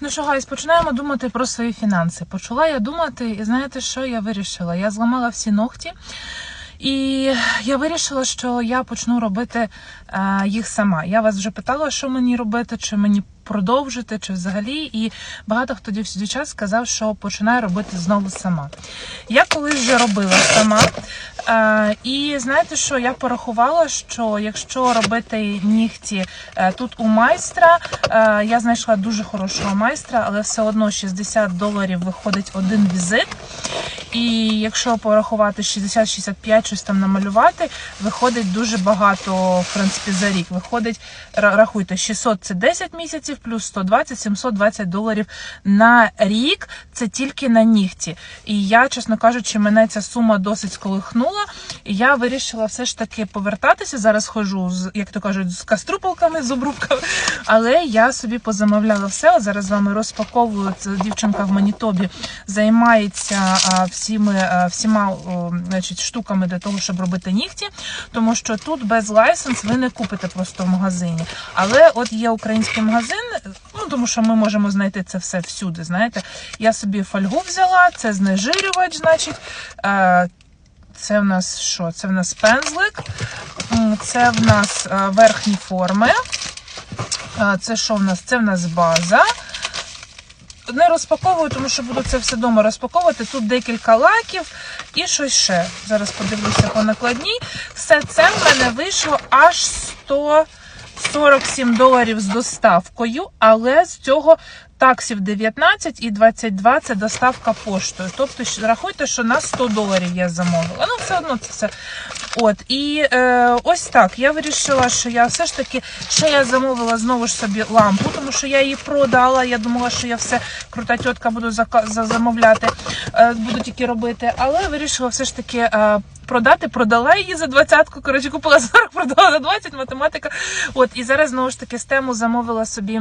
Ну що, гайс, починаємо думати про свої фінанси. Почала я думати, і знаєте, що я вирішила? Я зламала всі ногті. І я вирішила, що я почну робити е, їх сама. Я вас вже питала, що мені робити, чи мені продовжити, чи взагалі. І багато хто дів- дівчат сказав, що починаю робити знову сама. Я колись вже робила сама. Е, і знаєте, що я порахувала, що якщо робити нігті е, тут у майстра, е, я знайшла дуже хорошого майстра, але все одно 60 доларів виходить один візит. І якщо порахувати 60-65, щось там намалювати, виходить дуже багато, в принципі, за рік. Виходить, рахуйте, 600 це 10 місяців, плюс 120, 720 доларів на рік. Це тільки на нігті. І я, чесно кажучи, мене ця сума досить сколихнула. І я вирішила все ж таки повертатися. Зараз хожу як то кажуть, з каструпалками, з обрубками. Але я собі позамовляла все. Зараз з вами розпаковую. Це дівчинка в Манітобі займається всіми, всіма значить, штуками для того, щоб робити нігті. Тому що тут без лайсенс ви не купите просто в магазині. Але от є український магазин, ну тому що ми можемо знайти це все всюди. Знаєте, я собі фольгу взяла, це знежирювач, значить. Е, це в нас що? Це в нас пензлик, це в нас е, верхні форми. Е, Це що в нас? Це в нас база. Не розпаковую, тому що буду це все вдома розпаковувати. Тут декілька лаків і щось ще. Зараз подивлюся по накладній. Все це в мене вийшло аж 147 доларів з доставкою, але з цього таксів 19 і 22 це доставка поштою. Тобто рахуйте, що на 100 доларів я замовила. Ну, все одно це все. От і е, ось так. Я вирішила, що я все ж таки ще я замовила знову ж собі лампу, тому що я її продала. Я думала, що я все крута тітка буду замовляти, е, буду тільки робити. Але вирішила все ж таки. Е, Продати, продала її за двадцятку. Коротше, купила за 40, продала за 20, математика. От і зараз знову ж таки з тему замовила собі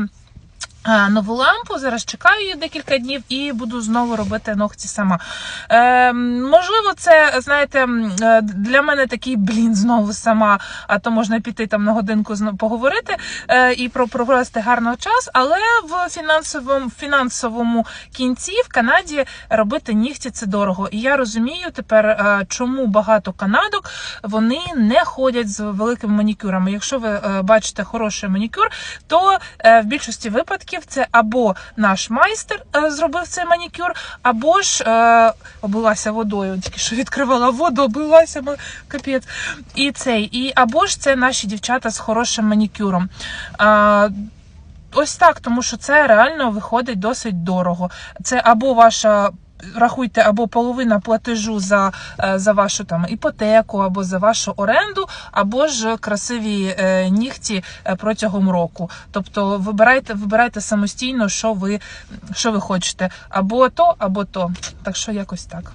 нову лампу. Зараз чекаю її декілька днів і буду знову робити ногті сама. Е, можливо, це знаєте, е, для мене такий блін знову сама. А то можна піти там на годинку поговорити е, і про провести гарно час. Але в фінансовому фінансовому кінці в Канаді робити нігті це дорого. І я розумію тепер, е, чому багато канадок вони не ходять з великими манікюрами. Якщо ви е, бачите хороший манікюр, то в більшості випадків це або наш майстер е, зробив цей манікюр, або ж е, облилася водою, тільки що відкривала воду, облилася капець. І цей, і або ж це наші дівчата з хорошим манікюром. Е, Ось так, тому що це реально виходить досить дорого. Це або ваша. Рахуйте або половина платежу за, е, за вашу там іпотеку, або за вашу оренду, або ж красиві е, нігті е, протягом року. Тобто вибирайте, вибирайте самостійно, що ви, що ви хочете. Або то, або то. Так що якось так.